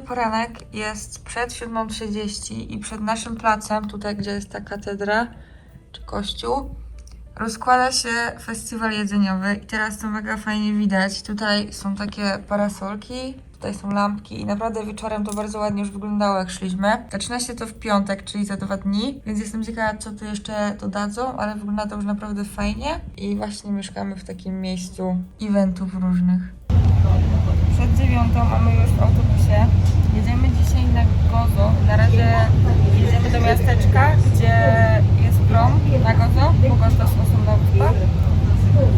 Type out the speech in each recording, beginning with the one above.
Poranek jest przed 7.30 i przed naszym placem, tutaj gdzie jest ta katedra czy kościół, rozkłada się festiwal jedzeniowy i teraz to mega fajnie widać. Tutaj są takie parasolki, tutaj są lampki i naprawdę wieczorem to bardzo ładnie już wyglądało jak szliśmy. Zaczyna się to w piątek, czyli za dwa dni, więc jestem ciekawa co tu jeszcze dodadzą, ale wygląda to już naprawdę fajnie i właśnie mieszkamy w takim miejscu eventów różnych. Przed dziewiątą mamy już w autobusie. Jedziemy dzisiaj na Gozo. Na razie jedziemy do miasteczka, gdzie jest prom na Gozo, bo Gozo to osobna.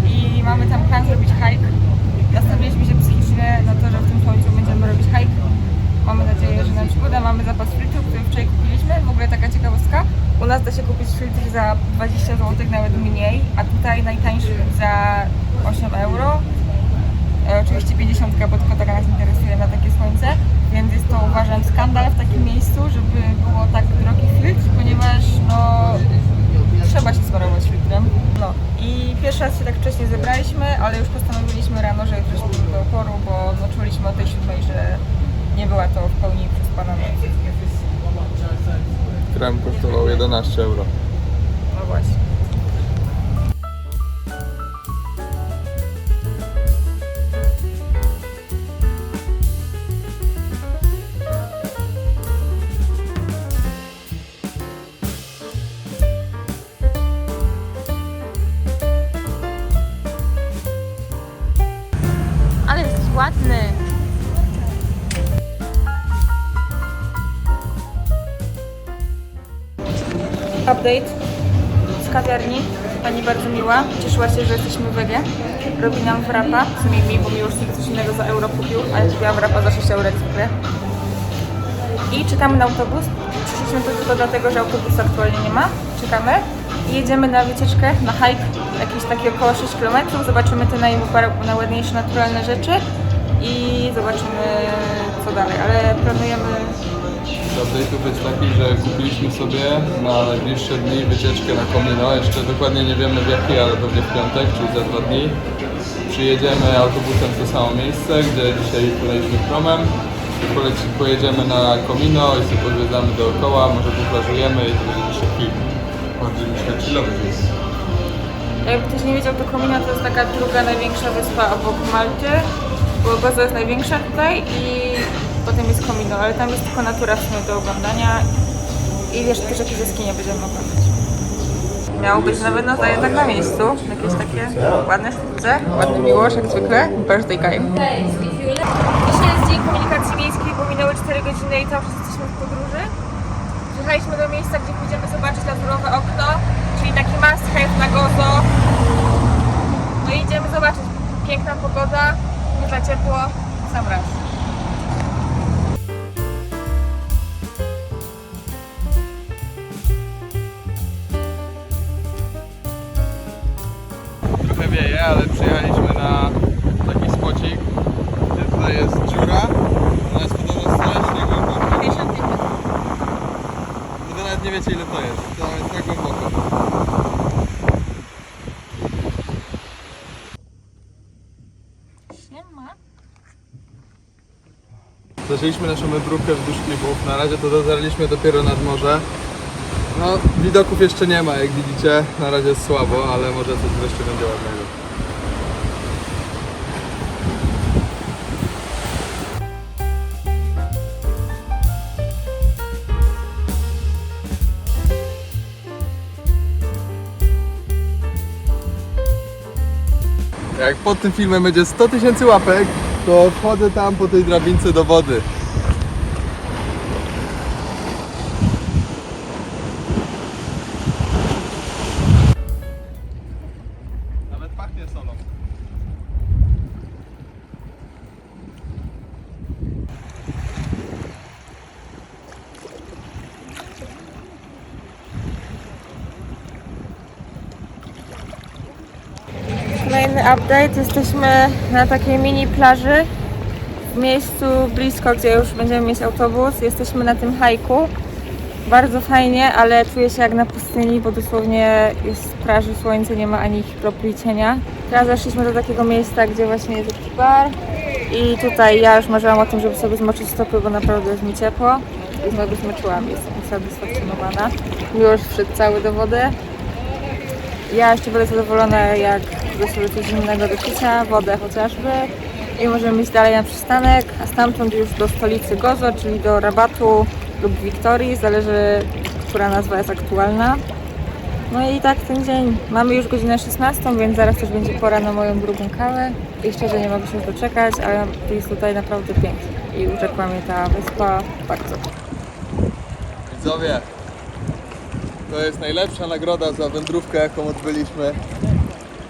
I mamy tam plan zrobić hike. Nastawiliśmy się psychicznie na to, że w tym słońcu będziemy robić hike. Mamy nadzieję, że nam się uda. Mamy zapas filtrów, który wczoraj kupiliśmy. W ogóle taka ciekawostka. U nas da się kupić filtr za 20 zł, nawet mniej, a tutaj najtańszy za 8 euro. E, oczywiście 50, bo tylko taka nas interesuje na takie słońce, więc jest to uważam skandal w takim miejscu, żeby było tak drogi filtr, ponieważ no trzeba się smarować filtrem. No i pierwszy raz się tak wcześnie zebraliśmy, ale już postanowiliśmy rano, że jesteśmy do oporu, bo no, czuliśmy o tej siódmej, że nie była to w pełni przespana noc. Krem kosztował 11 euro. No właśnie. Update z kawiarni. Pani bardzo miła. Cieszyła się, że jesteśmy wege. Robi nam wrapa. W sumie mi, bo mi już coś innego za euro kupił, a ja kupiłam wrapa za 6 euro zwykle. I czekamy na autobus. Przyszliśmy tu tylko dlatego, że autobusu aktualnie nie ma. Czekamy. I jedziemy na wycieczkę, na hike, jakieś takie około 6 km. Zobaczymy te najładniejsze naturalne rzeczy i zobaczymy co dalej. Ale planujemy Update'ów jest taki, że kupiliśmy sobie na najbliższe dni wycieczkę na Komino. Jeszcze dokładnie nie wiemy w jaki, ale pewnie w piątek, czyli za dwa dni. Przyjedziemy autobusem w to samo miejsce, gdzie dzisiaj płynęliśmy promem. Pojedziemy na Komino i sobie podwiedzamy dookoła, może poplażujemy i to będzie film. Bardziej myślę chillowy film. Jakby ktoś nie wiedział, to Komina to jest taka druga największa wyspa obok Malty, bo Gozo jest największa tutaj i potem jest Komino, ale tam jest tylko natura w sumie do oglądania i wiesz, też jakieś jaskinie będziemy oglądać. Miało być na pewno zajęte tak na miejscu, jakieś takie ładne sztuce, ładny miłosz jak zwykle, birthday guy. Dzisiaj jest dzień komunikacji miejskiej, bo minęły 4 godziny i cały czas jesteśmy w podróży. Przyjechaliśmy do miejsca, gdzie pójdziemy zobaczyć lazurowe okno, czyli taki must have na Gozo. No i idziemy zobaczyć. Piękna pogoda, nie za ciepło, sam raz. Ale przyjechaliśmy na taki spocik, gdzie tutaj jest dziura. Ona jest podobno strasznie głęboka. 55 Wy nawet nie wiecie ile to jest. To jest tak głęboko. Siema. Zaczęliśmy naszą wybróbkę wzdłuż klifów. Na razie to dotarliśmy dopiero nad morze. No, widoków jeszcze nie ma, jak widzicie. Na razie jest słabo, ale może coś wreszcie będzie ładnego. Jak pod tym filmem będzie 100 tysięcy łapek, to wchodzę tam po tej drabince do wody. Update. Jesteśmy na takiej mini plaży w miejscu blisko, gdzie już będziemy mieć autobus. Jesteśmy na tym hajku. Bardzo fajnie, ale czuję się jak na pustyni, bo dosłownie jest z plaży słońce, nie ma ani kropli cienia. Teraz zeszliśmy do takiego miejsca, gdzie właśnie jest taki bar I tutaj ja już marzyłam o tym, żeby sobie zmoczyć stopy, bo naprawdę jest mi ciepło. I znowu zmoczyłam, jestem usatysfakcjonowana. Już wszedł cały do wody. Ja jeszcze będę zadowolona, jak kupię sobie coś zimnego do picia, wodę chociażby. I możemy iść dalej na przystanek, a stamtąd już do stolicy Gozo, czyli do Rabatu lub Wiktorii, zależy, która nazwa jest aktualna. No i tak ten dzień. Mamy już godzinę 16, więc zaraz też będzie pora na moją drugą kawę. I szczerze nie mogę się doczekać, ale jest tutaj naprawdę pięknie. I urzekła mnie ta wyspa bardzo. Widzowie, to jest najlepsza nagroda za wędrówkę, jaką odbyliśmy.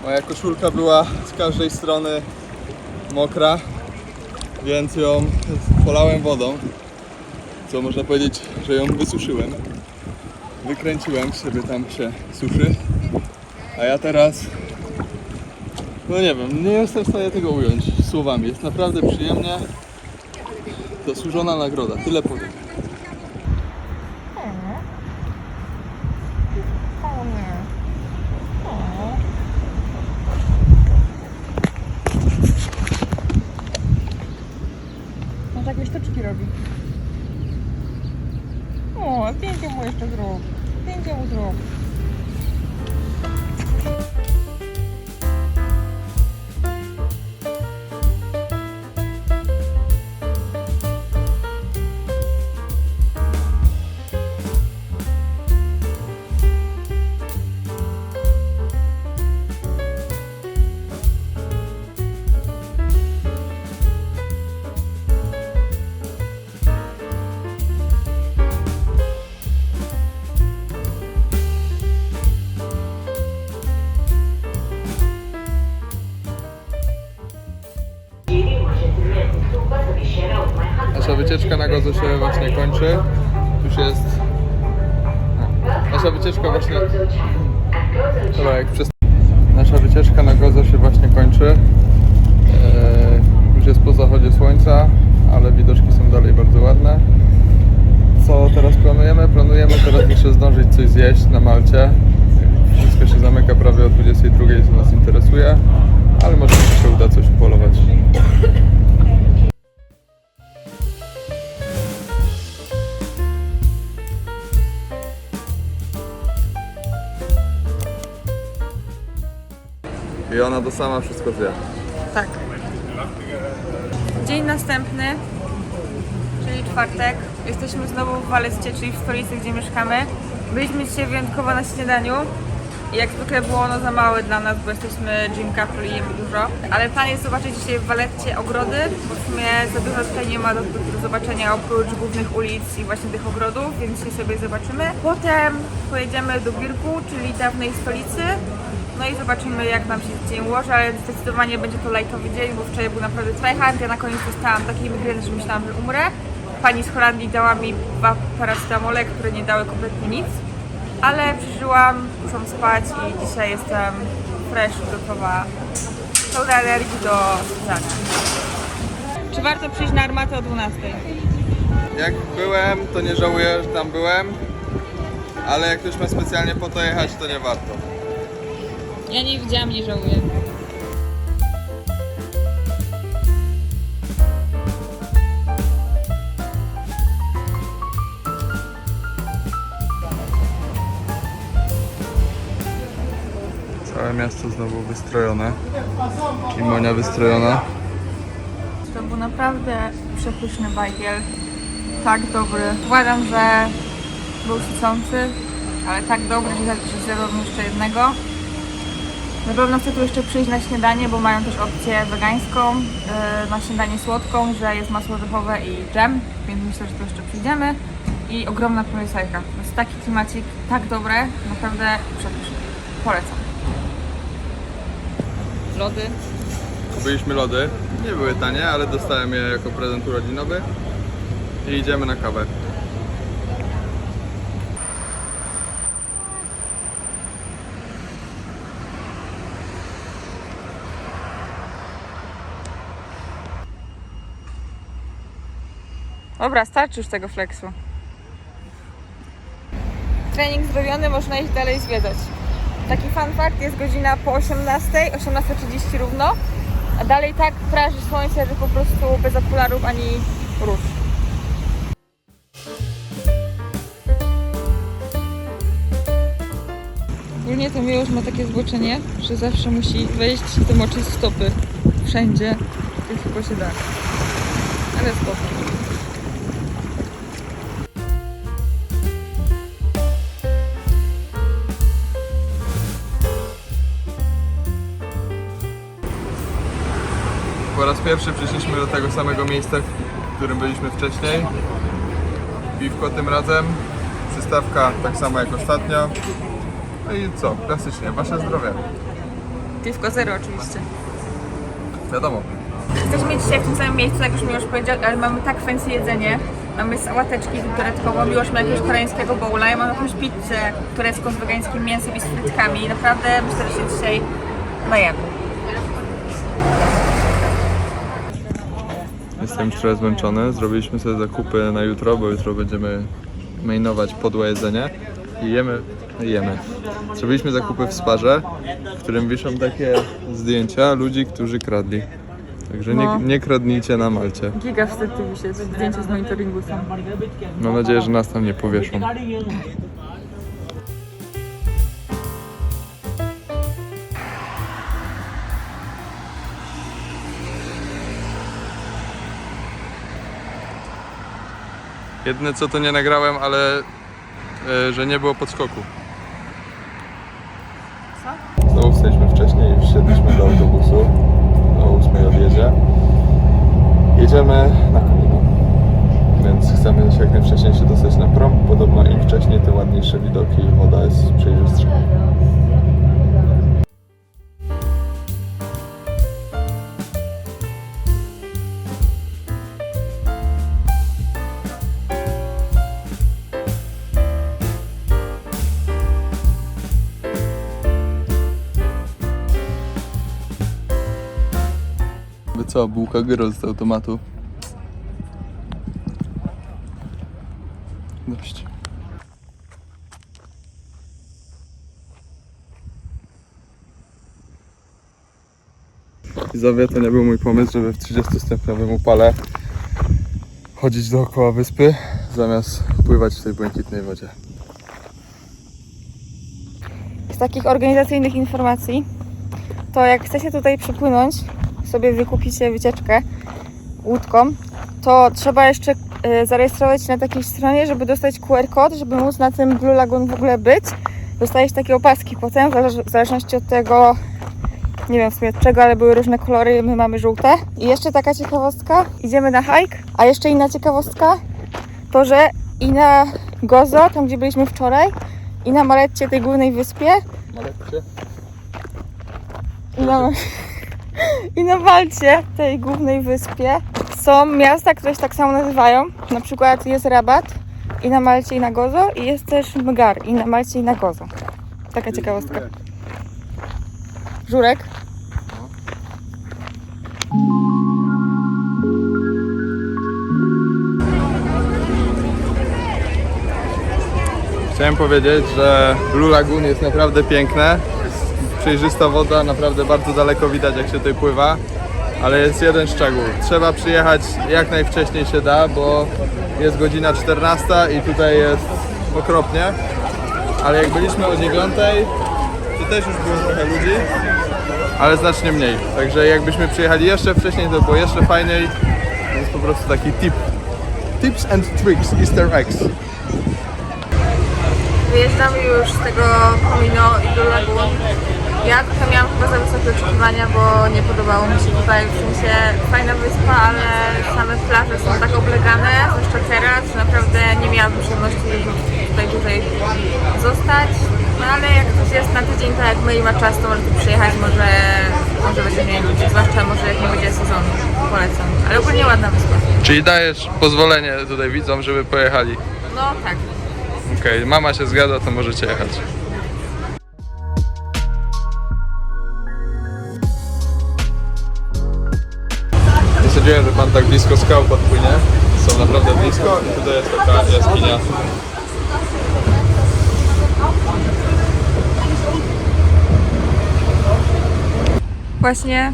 Moja koszulka była z każdej strony mokra, więc ją polałem wodą, co można powiedzieć, że ją wysuszyłem. Wykręciłem sobie tam się suszy, a ja teraz, no nie wiem, nie jestem w stanie tego ująć słowami. Jest naprawdę przyjemnie. Zasłużona nagroda, tyle powiem. Wycieczka na Gozo się właśnie kończy. Już jest. Nasza wycieczka właśnie. Dobra, jak przez... Nasza wycieczka na Gozo się właśnie kończy. Eee, już jest po zachodzie słońca, ale widoczki są dalej bardzo ładne. Co teraz planujemy? Planujemy teraz jeszcze zdążyć coś zjeść na Malcie. Wszystko się zamyka prawie o 22, co nas interesuje, ale może się uda coś polować. I ona to sama wszystko zje. Tak. Dzień następny, czyli czwartek. Jesteśmy znowu w Walescie, czyli w stolicy, gdzie mieszkamy. Byliśmy dzisiaj wyjątkowo na śniadaniu. I jak zwykle było ono za małe dla nas, bo jesteśmy gym couple i jemy dużo. Ale plan jest zobaczyć dzisiaj w Waletcie ogrody, bo w sumie za dużo tutaj nie ma do, do zobaczenia oprócz głównych ulic i właśnie tych ogrodów, więc dzisiaj sobie zobaczymy. Potem pojedziemy do Birku, czyli dawnej stolicy. No i zobaczymy jak nam się dzień ułoży, ale zdecydowanie będzie to lightowy dzień, bo wczoraj był naprawdę tryhard. Ja na koniec dostałam takiej migreny, że myślałam, że umrę. Pani z Holandii dała mi dwa paracetamole, które nie dały kompletnie nic. Ale przeżyłam, muszę spać i dzisiaj jestem fresh, gotowa, pełna energii do zdania. Czy warto przyjść na armatę o 12? Jak byłem, to nie żałuję, że tam byłem, ale jak ktoś ma specjalnie po to jechać, to nie warto. Ja nie widziałam, nie żałuję. Całe miasto znowu wystrojone. I Monia wystrojona. To był naprawdę przepyszny bajgiel. Tak dobry. Uważam, że był sycący, ale tak dobry, że zjadłabym jeszcze jednego. Na pewno chcę tu jeszcze przyjść na śniadanie, bo mają też opcję wegańską, yy, na śniadanie słodką, że jest masło orzechowe i dżem, więc myślę, że tu jeszcze przyjdziemy. I ogromna polisajka. To jest taki klimacik, tak dobre, naprawdę przepyszny. Polecam. Lody. Kupiliśmy lody. Nie były tanie, ale dostałem je jako prezent urodzinowy. I idziemy na kawę. Dobra, starczy już tego flexu. Trening zrobiony, można iść dalej zwiedzać. Taki fun fact, jest godzina po 18, 18.30 równo. A dalej tak praży słońce, że po prostu bez okularów ani róż. Ogólnie to Miłosz ma takie zboczenie, że zawsze musi wejść i to moczyć stopy wszędzie, jak tylko się da. Ale spoko. Pierwszy przyszliśmy do tego samego miejsca, w którym byliśmy wcześniej. Piwko tym razem, przystawka tak samo jak ostatnio. No i co, klasycznie, wasze zdrowie. Piwko zero oczywiście. Wiadomo. Jesteśmy dzisiaj w tym samym miejscu, jak już mi już powiedział, ale mamy tak fancy jedzenie. Mamy sałateczki dodatkowo, Miłosz ma jakiegoś koreańskiego bowla, ja mam jakąś pizzę turecką z wegańskim mięsem i z frytkami. Naprawdę myślę, że się dzisiaj najemy. Jestem już trochę zmęczony. Zrobiliśmy sobie zakupy na jutro, bo jutro będziemy mainować podłe jedzenie. I jemy, jemy. Zrobiliśmy zakupy w sparze, w którym wiszą takie zdjęcia ludzi, którzy kradli. Także nie, No. nie kradnijcie na Malcie. Giga wstyd tu wisieć, zdjęcia z monitoringu są. Mam nadzieję, że nas tam nie powieszą. Jedne co to nie nagrałem, ale e, że nie było podskoku. Co? Znowu wstaliśmy wcześniej i wsiedliśmy do autobusu o 8 odjedzie. Jedziemy na Komino, więc chcemy się jak najwcześniej się dostać na prom. Podobno im wcześniej, tym ładniejsze widoki i woda jest przejrzystsza. Co, bułka gyros z automatu? Dość. Widzowie, to nie był mój pomysł, żeby w 30-stopniowym upale chodzić dookoła wyspy, zamiast pływać w tej błękitnej wodzie. Z takich organizacyjnych informacji, to jak chcecie tutaj przypłynąć, sobie wykupicie wycieczkę łódką, to trzeba jeszcze e, zarejestrować się na takiej stronie, żeby dostać QR kod, żeby móc na tym Blue Lagoon w ogóle być. Dostajesz takie opaski potem, w zależ- w zależności od tego, nie wiem w sumie od czego, ale były różne kolory, my mamy żółte. I jeszcze taka ciekawostka, idziemy na hike, a jeszcze inna ciekawostka, to że i na Gozo, tam gdzie byliśmy wczoraj, i na Maletcie, tej głównej wyspie, Malecie? i na, i na Malcie, tej głównej wyspie, są miasta, które się tak samo nazywają. Na przykład jest Rabat i na Malcie i na Gozo i jest też Mgar i na Malcie i na Gozo. Taka ciekawostka. Żurek? Chciałem powiedzieć, że Blue Lagoon jest naprawdę piękne. Przejrzysta woda, naprawdę bardzo daleko widać jak się tutaj pływa. Ale jest jeden szczegół. Trzeba przyjechać jak najwcześniej się da, bo jest godzina 14 i tutaj jest okropnie. Ale jak byliśmy o 9, to też już było trochę ludzi, ale znacznie mniej. Także jakbyśmy przyjechali jeszcze wcześniej, to było jeszcze fajniej. To jest po prostu taki tip. Tips and tricks, easter eggs. Wyjeżdżamy już z tego Komino i do Lagoon. Ja trochę miałam chyba za wysokie oczekiwania, bo nie podobało mi się tutaj, w sensie fajna wyspa, ale same plaże są tak oblegane, zwłaszcza teraz, że naprawdę nie miałam przyjemności tutaj dłużej zostać. No ale jak ktoś jest na tydzień, tak jak my i ma czas, to może tu przyjechać, może, może będzie mniej ludzi, zwłaszcza może jak nie będzie sezonu. Polecam. Ale ogólnie ładna wyspa. Czyli dajesz pozwolenie tutaj widzom, żeby pojechali. No tak. Okej, mama się zgadza, to możecie jechać. Sądziłem, że pan tak blisko skał podpłynie. Są naprawdę blisko i tutaj jest taka jaskinia. Właśnie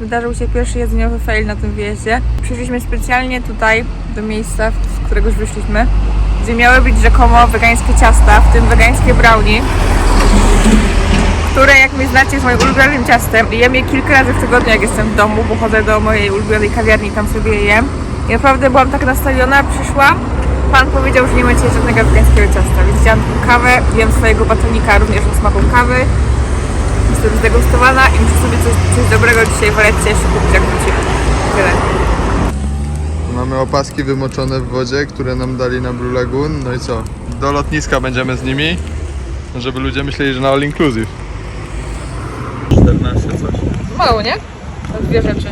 wydarzył się pierwszy jedzeniowy fail na tym wyjeździe. Przyszliśmy specjalnie tutaj, do miejsca, z którego już wyszliśmy, gdzie miały być rzekomo wegańskie ciasta, w tym wegańskie brownie, które jak mnie znacie jest moim ulubionym ciastem i jem je kilka razy w tygodniu jak jestem w domu, bo chodzę do mojej ulubionej kawiarni tam sobie je jem. I naprawdę byłam tak nastawiona, przyszłam, pan powiedział, że nie macie żadnego wegańskiego ciasta, więc wziąłam tylko kawę, jem swojego batonika również o smaku kawy, jestem zdegustowana i muszę sobie coś, coś dobrego dzisiaj w Valetcie jeszcze kupić jak wrócimy. Tyle. Mamy opaski wymoczone w wodzie, które nam dali na Blue Lagoon. No i co? Do lotniska będziemy z nimi, żeby ludzie myśleli, że na all inclusive. 14 coś. Mało, nie? To dwie rzeczy.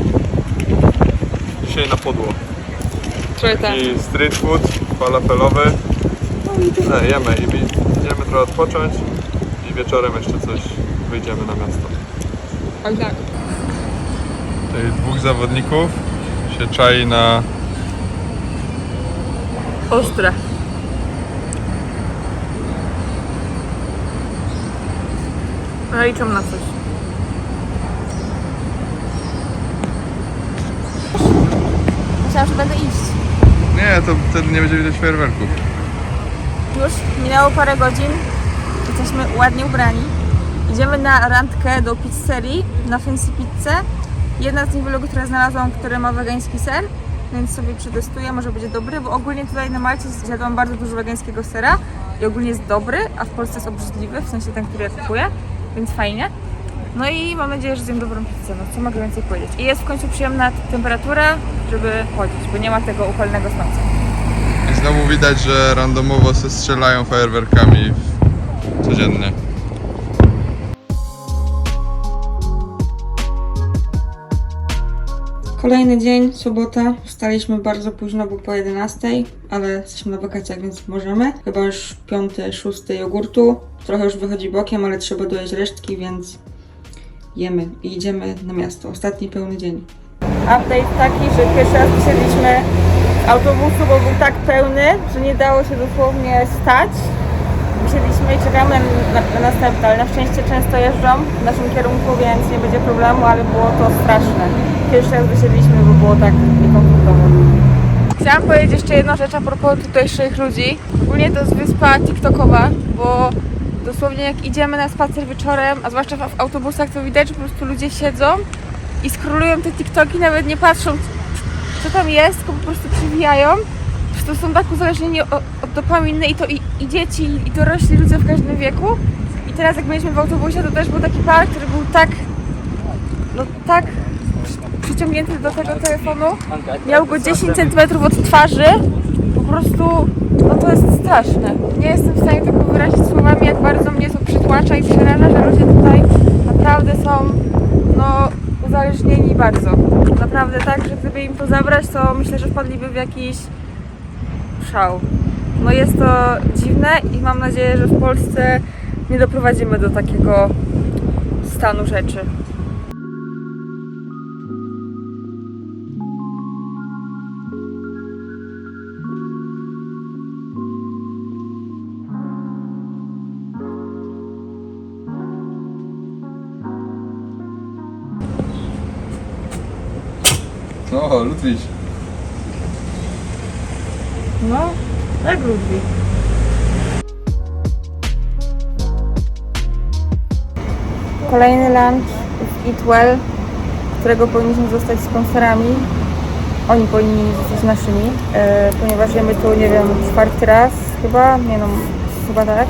Dzisiaj na podło. Trochę tak. I street food falafelowy. No, jemy i idziemy trochę odpocząć i wieczorem jeszcze coś wyjdziemy na miasto. Ale tak. Tutaj dwóch zawodników się czai na Ostre. Ale liczą na coś. Myślałam, że będę iść. Nie, to wtedy nie będzie widać fajerwerków. Już minęło parę godzin. Jesteśmy ładnie ubrani. Idziemy na randkę do pizzerii, na Fancy Pizzę. Jedna z niewielu, które znalazłam, które ma wegański ser, więc sobie przetestuję, może będzie dobry, bo ogólnie tutaj na Malcie zjadłam bardzo dużo wegańskiego sera i ogólnie jest dobry, a w Polsce jest obrzydliwy, w sensie ten, który ja kupuję, więc fajnie. No i mam nadzieję, że zjem dobrą pizzę, no co mogę więcej powiedzieć. I jest w końcu przyjemna temperatura, żeby chodzić, bo nie ma tego upalnego słońca. I znowu widać, że randomowo se strzelają fajerwerkami codziennie. Kolejny dzień, sobota. Wstaliśmy bardzo późno, bo po 11, ale jesteśmy na wakacjach, więc możemy. Chyba już 5, 6 jogurtu. Trochę już wychodzi bokiem, ale trzeba dojeść resztki, więc jemy i idziemy na miasto. Ostatni pełny dzień. Update taki, że pierwszy raz wysiedliśmy z autobusu, bo był tak pełny, że nie dało się dosłownie stać. Wysiedliśmy i czekamy na, na następne, ale na szczęście często jeżdżą w naszym kierunku, więc nie będzie problemu, ale było to straszne. Pierwszy raz wysiedliśmy, bo było tak niekomfortowo. Chciałam powiedzieć jeszcze jedną rzecz a propos tutejszych ludzi. Ogólnie to jest wyspa TikTokowa, bo dosłownie jak idziemy na spacer wieczorem, a zwłaszcza w autobusach, to widać, że po prostu ludzie siedzą i skrolują te TikToki, nawet nie patrzą co tam jest, tylko po prostu przywijają. Prostu są tak uzależnieni od, dopaminy i to i, i dzieci, i dorośli ludzie w każdym wieku. I teraz jak byliśmy w autobusie, to też był taki pan, który był tak, no tak przy- przyciągnięty do tego telefonu, miał go 10 cm od twarzy. Po prostu, no to jest straszne. Nie jestem w stanie tego wyrazić słowami, jak bardzo mnie to przytłacza i przeraża, że ludzie tutaj naprawdę są, no, uzależnieni bardzo. Naprawdę tak, że gdyby im to zabrać, to myślę, że wpadliby w jakiś szał. No jest to dziwne i mam nadzieję, że w Polsce nie doprowadzimy do takiego stanu rzeczy. O, Ludwig. No, jak Ludwik. Kolejny lunch w Eat Well, którego powinniśmy zostać sponsorami. Oni powinni zostać naszymi, e, ponieważ jemy tu, nie wiem, czwarty raz chyba, nie no, chyba tak.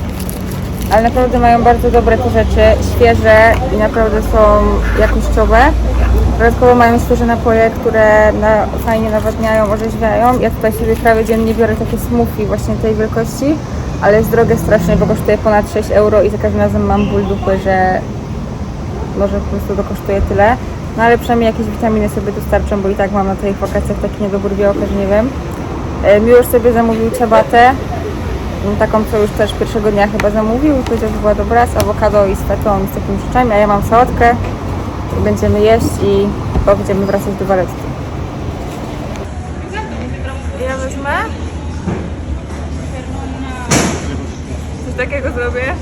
Ale naprawdę mają bardzo dobre te rzeczy, świeże i naprawdę są jakościowe. Dodatkowo mają świeże napoje, które na, fajnie nawadniają, orzeźwiają. Ja tutaj sobie prawie dziennie biorę takie smoothie właśnie tej wielkości, ale jest drogie strasznie, bo kosztuje ponad 6 euro i za każdym razem mam ból dupy, że może po prostu to kosztuje tyle. No ale przynajmniej jakieś witaminy sobie dostarczą, bo i tak mam na tych wakacjach taki niedobór białka, że nie wiem. E, Miłosz sobie zamówił ciabatę, m, taką co już też pierwszego dnia chyba zamówił, powiedział, że była dobra, z awokado i z fetą i z takimi rzeczami, a ja mam sałatkę i będziemy jeść i chyba będziemy wracać do Waletki. Ja wezmę. Coś takiego zrobię.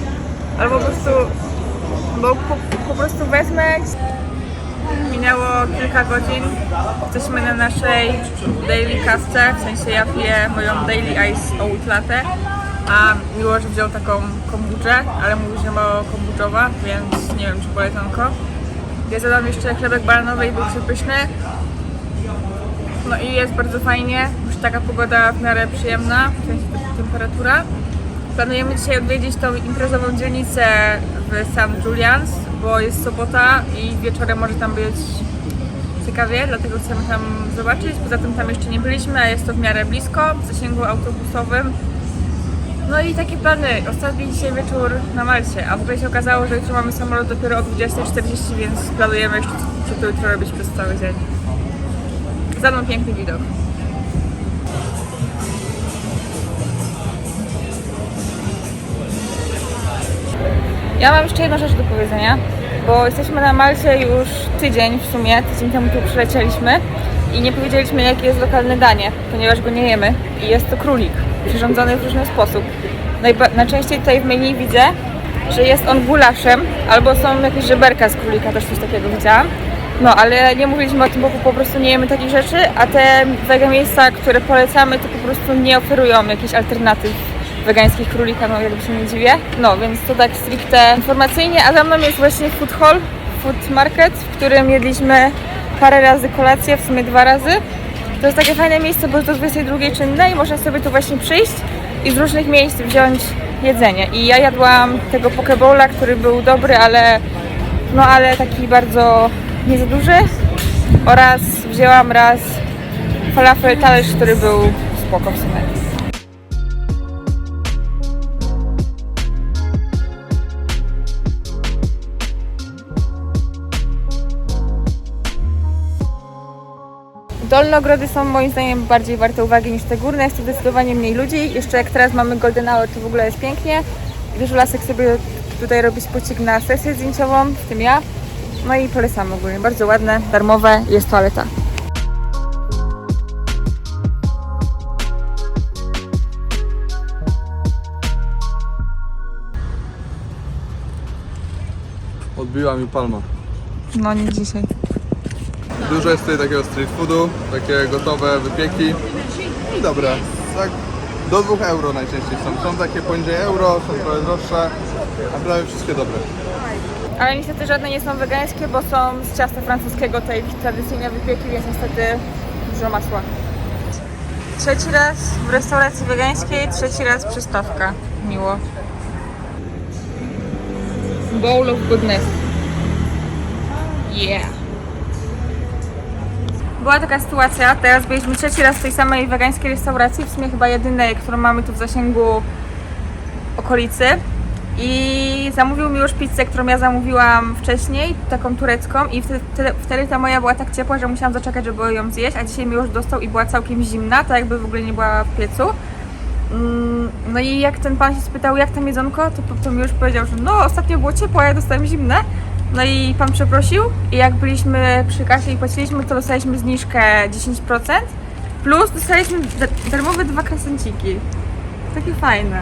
Albo po prostu, bo po, po prostu wezmę Minęło kilka godzin. Jesteśmy na naszej daily kawce, w sensie ja piję moją daily ice oat latte, a Miłosz wziął taką kombuczę, ale mówi, że mało kombudżowa, więc nie wiem, czy polecanko. Ja zadam jeszcze chlebek bananowy i był przepyszny. No i jest bardzo fajnie, już taka pogoda w miarę przyjemna, w sensie temperatura. Planujemy dzisiaj odwiedzić tą imprezową dzielnicę w St. Julian's, bo jest sobota i wieczorem może tam być ciekawie, dlatego chcemy tam zobaczyć. Poza tym tam jeszcze nie byliśmy, a jest to w miarę blisko, w zasięgu autobusowym. No i takie plany. Ostatni dzisiaj wieczór na Malcie, a w ogóle się okazało, że jutro mamy samolot dopiero o 20.40, więc planujemy jeszcze co tu jutro robić przez cały dzień. Za mną piękny widok. Ja mam jeszcze jedną rzecz do powiedzenia, bo jesteśmy na Malcie już tydzień w sumie, tydzień temu tu przylecieliśmy i nie powiedzieliśmy jakie jest lokalne danie, ponieważ go nie jemy i jest to królik, przyrządzony w różny sposób. Najba- najczęściej tutaj w menu widzę, że jest on gulaszem, albo są jakieś żeberka z królika, też coś takiego widziałam. No, ale nie mówiliśmy o tym, bo po prostu nie jemy takich rzeczy, a te wege miejsca, które polecamy, to po prostu nie oferują jakichś alternatyw wegańskich królika, no jakby się nie dziwię. No, więc to tak stricte informacyjnie, a za mną jest właśnie food hall, food market, w którym jedliśmy parę razy kolację, w sumie dwa razy. To jest takie fajne miejsce, bo jest do 22 czynne i można sobie tu właśnie przyjść i z różnych miejsc wziąć jedzenie. I ja jadłam tego pokebowla, który był dobry, ale no ale taki bardzo nie za duży. Oraz wzięłam raz falafel talerz, który był spoko w sumie. Dolne ogrody są moim zdaniem bardziej warte uwagi niż te górne. Jest tu zdecydowanie mniej ludzi. Jeszcze jak teraz mamy Golden Hour, to w ogóle jest pięknie. Dużo lasek sobie tutaj robi spocik na sesję zdjęciową, w tym ja. No i polecam ogólnie. Bardzo ładne, darmowe. Jest toaleta. Odbiła mi palma. No nie dzisiaj. Dużo jest tutaj takiego street foodu, takie gotowe wypieki i dobre. Tak do 2 euro najczęściej są. Są takie poniżej euro, są trochę droższe, a prawie wszystkie dobre. Ale niestety żadne nie są wegańskie, bo są z ciasta francuskiego, tej tradycyjne wypieki, więc niestety dużo masła. Trzeci raz w restauracji wegańskiej, trzeci raz przystawka. Miło. Bowl of goodness. Yeah. Była taka sytuacja, teraz byliśmy trzeci raz w tej samej wegańskiej restauracji, w sumie chyba jedynej, którą mamy tu w zasięgu okolicy. I zamówił mi już pizzę, którą ja zamówiłam wcześniej, taką turecką i wtedy, wtedy, ta moja była tak ciepła, że musiałam zaczekać, żeby ją zjeść, a dzisiaj mi już dostał i była całkiem zimna, tak jakby w ogóle nie była w piecu. Mm, No i jak ten pan się spytał, jak tam jedzonko, to, to mi już powiedział, że no ostatnio było ciepło, a ja dostałem zimne. No i pan przeprosił i jak byliśmy przy kasie i płaciliśmy, to dostaliśmy zniżkę 10%, plus dostaliśmy da- darmowe dwa krasenciki. Takie fajne.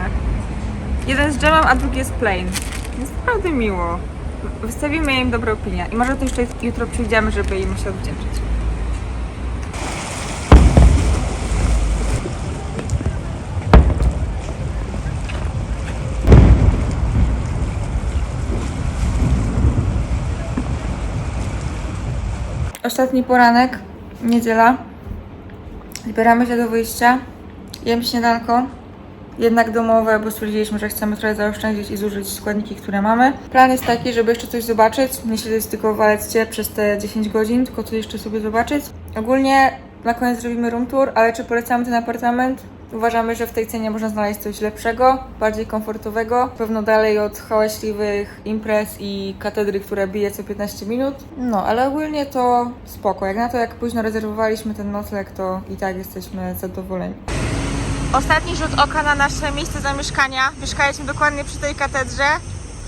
Jeden z dżemem, a drugi jest plain. Jest naprawdę miło. Wystawimy im dobrą opinię i może to jeszcze jutro przyjdziemy, żeby im się odwdzięczyć. Ostatni poranek, niedziela. Zbieramy się do wyjścia. Jem śniadanko, jednak domowe, bo stwierdziliśmy, że chcemy trochę zaoszczędzić i zużyć składniki, które mamy. Plan jest taki, żeby jeszcze coś zobaczyć, nie siedzieć tylko w Waleccie przez te 10 godzin, tylko coś jeszcze sobie zobaczyć. Ogólnie na koniec zrobimy room tour, ale czy polecamy ten apartament? Uważamy, że w tej cenie można znaleźć coś lepszego, bardziej komfortowego. Pewno dalej od hałaśliwych imprez i katedry, która bije co 15 minut. No, ale ogólnie to spoko. Jak na to, jak późno rezerwowaliśmy ten nocleg, to i tak jesteśmy zadowoleni. Ostatni rzut oka na nasze miejsce zamieszkania. Mieszkaliśmy dokładnie przy tej katedrze,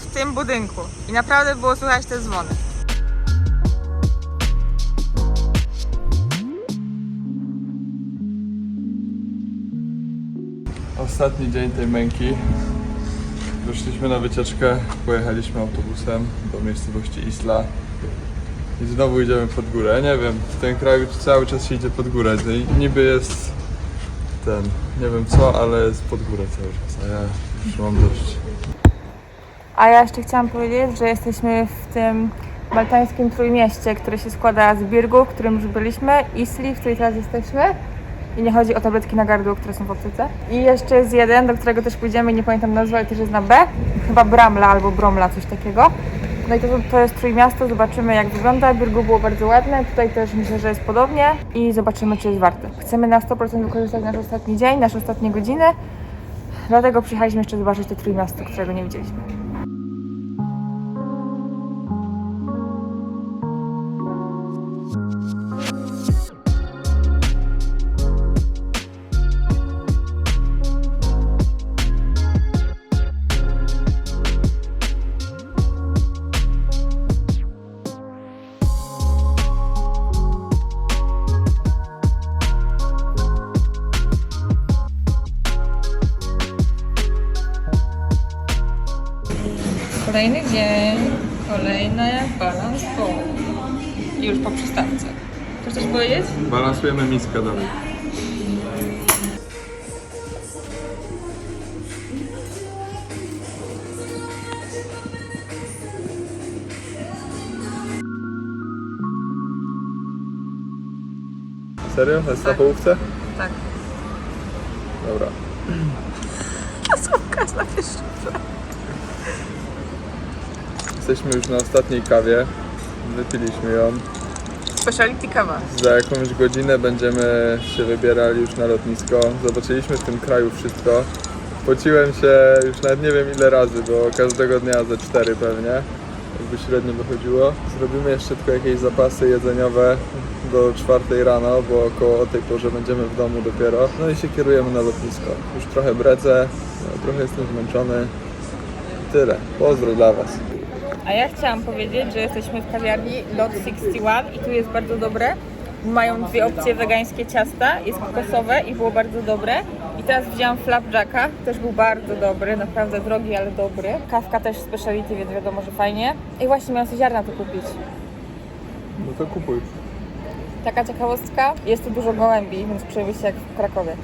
w tym budynku. I naprawdę było słychać te dzwony. Ostatni dzień tej męki. Wyszliśmy na wycieczkę, pojechaliśmy autobusem do miejscowości Isla. I znowu idziemy pod górę. Nie wiem, ten kraj już cały czas się idzie pod górę. Niby jest ten, nie wiem co, ale jest pod górę cały czas, a ja już mam dość. A ja jeszcze chciałam powiedzieć, że jesteśmy w tym maltańskim trójmieście, które się składa z Birgu, w którym już byliśmy, Isli, w której teraz jesteśmy. I nie chodzi o tabletki na gardło, które są w aptece. I jeszcze jest jeden, do którego też pójdziemy, nie pamiętam nazwy, ale też jest na B. Chyba Bramla albo Bromla, coś takiego. No i to, to jest trójmiasto, zobaczymy jak wygląda. Birgu było bardzo ładne, tutaj też myślę, że jest podobnie i zobaczymy, czy jest warte. Chcemy na 100% wykorzystać nasz ostatni dzień, nasze ostatnie godziny, dlatego przyjechaliśmy jeszcze zobaczyć to trójmiasto, którego nie widzieliśmy. Kolejna balans po. I już po przystawce. Chcesz coś powiedzieć? Balansujemy miskę dalej. Serio? Jest na połówce? Tak. Dobra. Pokaż na pierwszy. Jesteśmy już na ostatniej kawie. Wypiliśmy ją. Speciality kawa. Za jakąś godzinę będziemy się wybierali już na lotnisko. Zobaczyliśmy w tym kraju wszystko. Pociłem się już nawet nie wiem ile razy, bo każdego dnia ze cztery pewnie. Jakby średnio wychodziło. Zrobimy jeszcze tylko jakieś zapasy jedzeniowe do czwartej rano, bo około o tej porze będziemy w domu dopiero. No i się kierujemy na lotnisko. Już trochę bredzę, no, trochę jestem zmęczony. Tyle. Pozdro dla Was. A ja chciałam powiedzieć, że jesteśmy w kawiarni Lot 61 i tu jest bardzo dobre. Mają dwie opcje wegańskie ciasta, jest kokosowe i było bardzo dobre. I teraz wzięłam flapjacka, też był bardzo dobry, naprawdę drogi, ale dobry. Kawka też speciality, więc wiadomo, że fajnie. I właśnie miałam sobie ziarna tu kupić. No to kupuj. Taka ciekawostka, jest tu dużo gołębi, więc czujemy się jak w Krakowie.